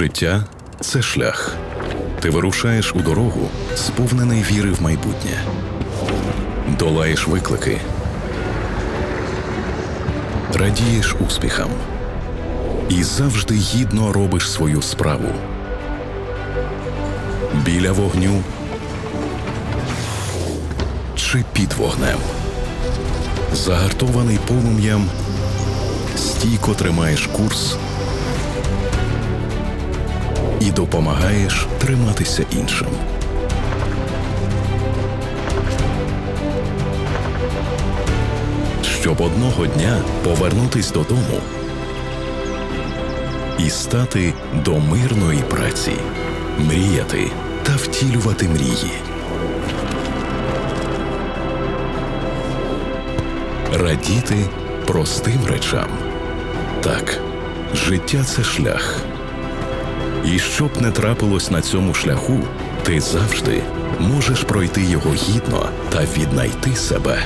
Життя це шлях. Ти вирушаєш у дорогу, сповнений віри в майбутнє. Долаєш виклики. Радієш успіхам. І завжди гідно робиш свою справу. Біля вогню чи під вогнем. Загартований полум'ям, стійко тримаєш курс і допомагаєш триматися іншим. Щоб одного дня повернутись додому і стати до мирної праці, мріяти та втілювати мрії. Радіти простим речам. Так, життя це шлях. І щоб не трапилось на цьому шляху, ти завжди можеш пройти його гідно та віднайти себе.